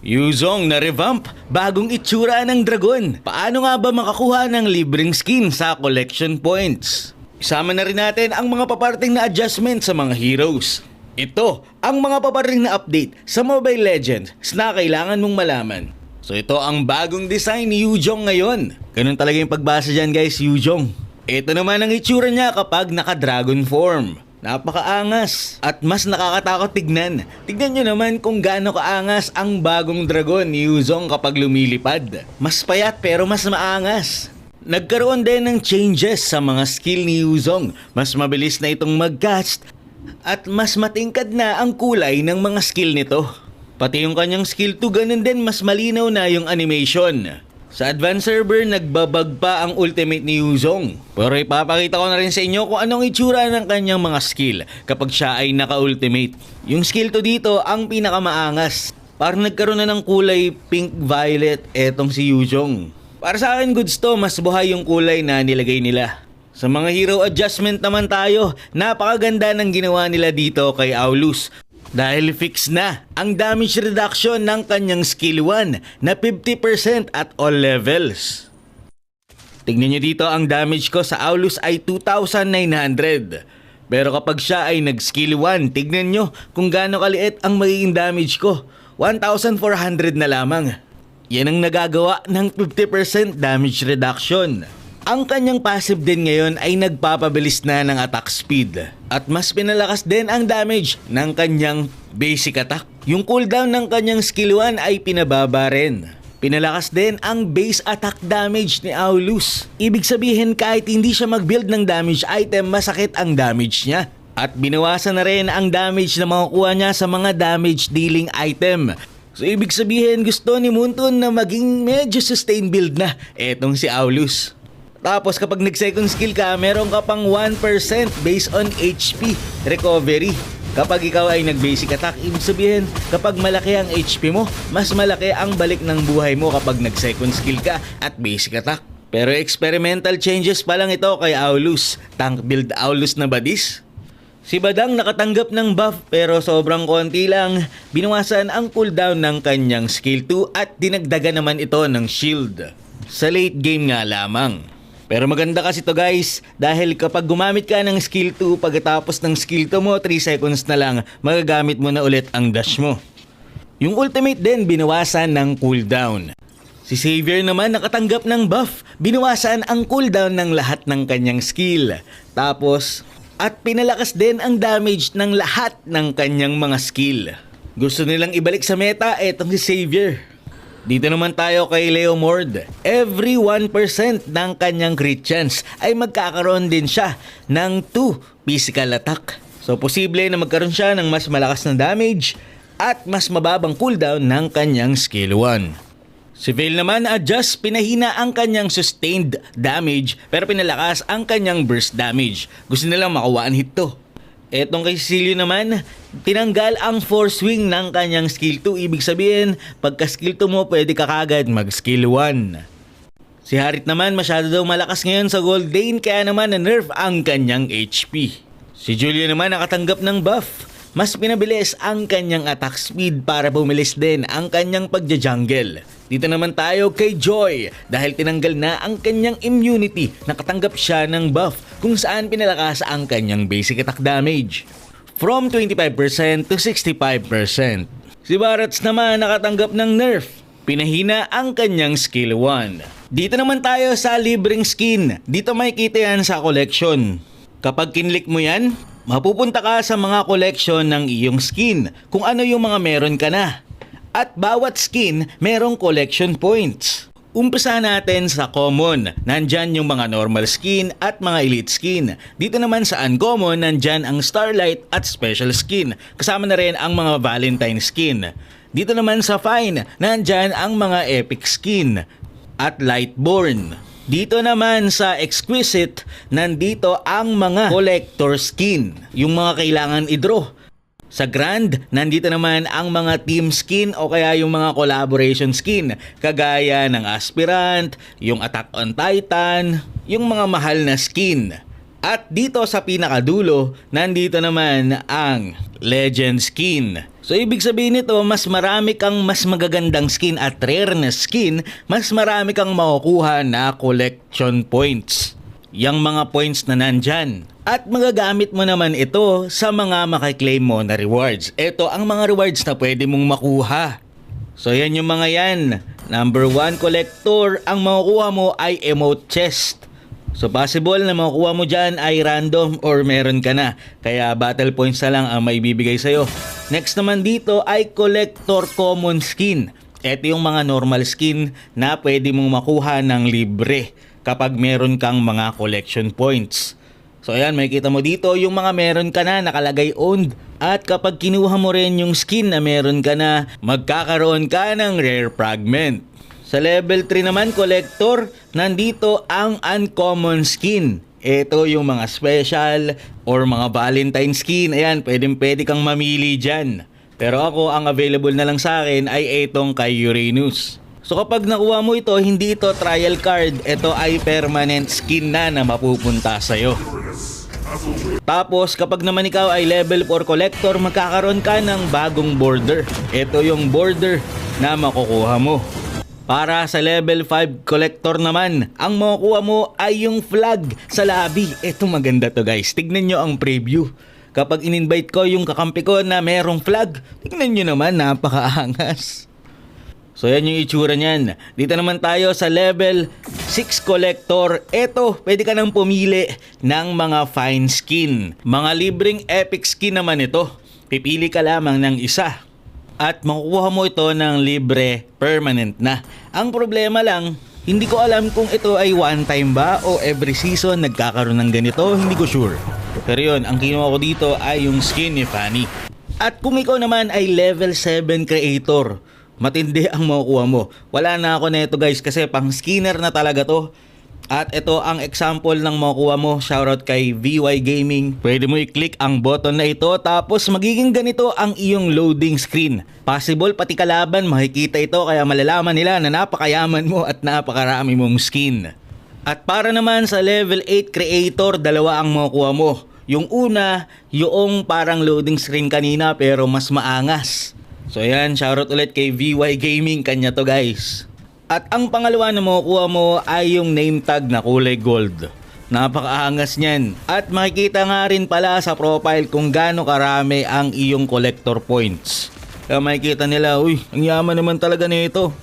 Yuzong na revamp, bagong itsura ng dragon. Paano nga ba makakuha ng libreng skin sa collection points? Isama na rin natin ang mga paparting na adjustment sa mga heroes. Ito ang mga paparting na update sa Mobile Legends na kailangan mong malaman. So ito ang bagong design ni Yuzong ngayon. Ganun talaga yung pagbasa dyan guys, Yuzong. Ito naman ang itsura niya kapag naka-dragon form. Napakaangas at mas nakakatakot tignan. Tignan nyo naman kung gaano kaangas ang bagong dragon ni Yuzong kapag lumilipad. Mas payat pero mas maangas. Nagkaroon din ng changes sa mga skill ni Yuzong. Mas mabilis na itong mag-cast at mas matingkad na ang kulay ng mga skill nito. Pati yung kanyang skill 2 ganun din mas malinaw na yung animation. Sa advanced server, nagbabag pa ang ultimate ni Yuzong. Pero ipapakita ko na rin sa inyo kung anong itsura ng kanyang mga skill kapag siya ay naka-ultimate. Yung skill to dito ang pinakamaangas. Parang nagkaroon na ng kulay pink-violet etong si Yuzong. Para sa akin goods to, mas buhay yung kulay na nilagay nila. Sa mga hero adjustment naman tayo, napakaganda ng ginawa nila dito kay Aulus. Dahil fix na ang damage reduction ng kanyang skill 1 na 50% at all levels. Tignan nyo dito ang damage ko sa Aulus ay 2,900. Pero kapag siya ay nag-skill 1, tignan nyo kung gaano kaliit ang magiging damage ko. 1,400 na lamang. Yan ang nagagawa ng 50% damage reduction. Ang kanyang passive din ngayon ay nagpapabilis na ng attack speed at mas pinalakas din ang damage ng kanyang basic attack. Yung cooldown ng kanyang skill 1 ay pinababa rin. Pinalakas din ang base attack damage ni Aulus. Ibig sabihin kahit hindi siya mag-build ng damage item, masakit ang damage niya. At binawasan na rin ang damage na makukuha niya sa mga damage dealing item. So ibig sabihin gusto ni Munton na maging medyo sustain build na etong si Aulus. Tapos kapag nag-second skill ka, meron ka pang 1% based on HP recovery. Kapag ikaw ay nag-basic attack, ibig sabihin kapag malaki ang HP mo, mas malaki ang balik ng buhay mo kapag nag-second skill ka at basic attack. Pero experimental changes pa lang ito kay Aulus. Tank build Aulus na ba? Si Badang nakatanggap ng buff pero sobrang konti lang. Binawasan ang cooldown ng kanyang skill 2 at dinagdagan naman ito ng shield. Sa late game nga lamang. Pero maganda kasi to guys dahil kapag gumamit ka ng skill 2 pagkatapos ng skill 2 mo 3 seconds na lang magagamit mo na ulit ang dash mo. Yung ultimate din binawasan ng cooldown. Si Xavier naman nakatanggap ng buff. Binawasan ang cooldown ng lahat ng kanyang skill. Tapos, at pinalakas din ang damage ng lahat ng kanyang mga skill. Gusto nilang ibalik sa meta etong si Xavier. Dito naman tayo kay Leo Mord. Every 1% ng kanyang crit chance ay magkakaroon din siya ng 2 physical attack. So posible na magkaroon siya ng mas malakas na damage at mas mababang cooldown ng kanyang skill 1. Si Vale naman adjust pinahina ang kanyang sustained damage pero pinalakas ang kanyang burst damage. Gusto nilang makuhaan hit to. Etong kay Cecilio naman, tinanggal ang force swing ng kanyang skill 2. Ibig sabihin, pagka skill 2 mo, pwede ka kagad mag skill 1. Si Harit naman masyado daw malakas ngayon sa Gold Lane kaya naman na-nerf ang kanyang HP. Si Julia naman nakatanggap ng buff. Mas pinabilis ang kanyang attack speed para bumilis din ang kanyang pagja-jungle. Dito naman tayo kay Joy dahil tinanggal na ang kanyang immunity. Nakatanggap siya ng buff kung saan pinalakas ang kanyang basic attack damage. From 25% to 65%. Si Barats naman nakatanggap ng nerf. Pinahina ang kanyang skill 1. Dito naman tayo sa libreng skin. Dito makikita yan sa collection. Kapag kinlik mo yan, mapupunta ka sa mga collection ng iyong skin kung ano yung mga meron ka na. At bawat skin merong collection points. Umpisa natin sa common. Nandyan yung mga normal skin at mga elite skin. Dito naman sa uncommon, nandyan ang starlight at special skin. Kasama na rin ang mga valentine skin. Dito naman sa fine, nandyan ang mga epic skin at lightborn. Dito naman sa exquisite, nandito ang mga collector skin. Yung mga kailangan i-draw. Sa Grand, nandito naman ang mga team skin o kaya yung mga collaboration skin kagaya ng Aspirant, yung Attack on Titan, yung mga mahal na skin. At dito sa pinakadulo, nandito naman ang Legend skin. So ibig sabihin nito, mas marami kang mas magagandang skin at rare na skin, mas marami kang makukuha na collection points. Yang mga points na nandyan. At magagamit mo naman ito sa mga makiklaim mo na rewards. Ito ang mga rewards na pwede mong makuha. So yan yung mga yan. Number 1 collector, ang makukuha mo ay emote chest. So possible na makukuha mo dyan ay random or meron ka na. Kaya battle points na lang ang may bibigay sa'yo. Next naman dito ay collector common skin. Ito yung mga normal skin na pwede mong makuha ng libre kapag meron kang mga collection points. So ayan, makikita mo dito yung mga meron ka na nakalagay owned. At kapag kinuha mo rin yung skin na meron ka na, magkakaroon ka ng rare fragment. Sa level 3 naman, collector, nandito ang uncommon skin. Ito yung mga special or mga valentine skin. Ayan, pwedeng pwede kang mamili dyan. Pero ako, ang available na lang sa akin ay itong kay Uranus. So kapag nakuha mo ito, hindi ito trial card. Ito ay permanent skin na na mapupunta sa'yo. Tapos kapag naman ikaw ay level 4 collector, magkakaroon ka ng bagong border. Ito yung border na makukuha mo. Para sa level 5 collector naman, ang makukuha mo ay yung flag sa lobby. Ito maganda to guys. Tignan nyo ang preview. Kapag in-invite ko yung kakampi ko na merong flag, tignan nyo naman, napakaangas. So yan yung itsura niyan. Dito naman tayo sa level 6 collector. Eto, pwede ka nang pumili ng mga fine skin. Mga libreng epic skin naman ito. Pipili ka lamang ng isa. At makukuha mo ito ng libre permanent na. Ang problema lang, hindi ko alam kung ito ay one time ba o every season nagkakaroon ng ganito, hindi ko sure. Pero yun, ang kinuha ko dito ay yung skin ni Fanny. At kung ikaw naman ay level 7 creator, matindi ang makukuha mo. Wala na ako nito guys kasi pang skinner na talaga to. At ito ang example ng makukuha mo. Shoutout kay VY Gaming. Pwede mo i-click ang button na ito tapos magiging ganito ang iyong loading screen. Possible pati kalaban makikita ito kaya malalaman nila na napakayaman mo at napakarami mong skin. At para naman sa level 8 creator, dalawa ang makukuha mo. Yung una, yung parang loading screen kanina pero mas maangas. So yan, shoutout ulit kay VY Gaming, kanya to guys. At ang pangalawa na makukuha mo ay yung name tag na kulay gold. Napakaangas niyan. At makikita nga rin pala sa profile kung gaano karami ang iyong collector points. Kaya makikita nila, uy, ang yaman naman talaga nito.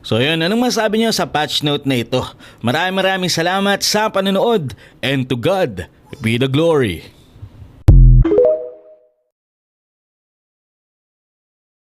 So yun, anong masabi niyo sa patch note na ito? Maraming maraming salamat sa panonood and to God be the glory.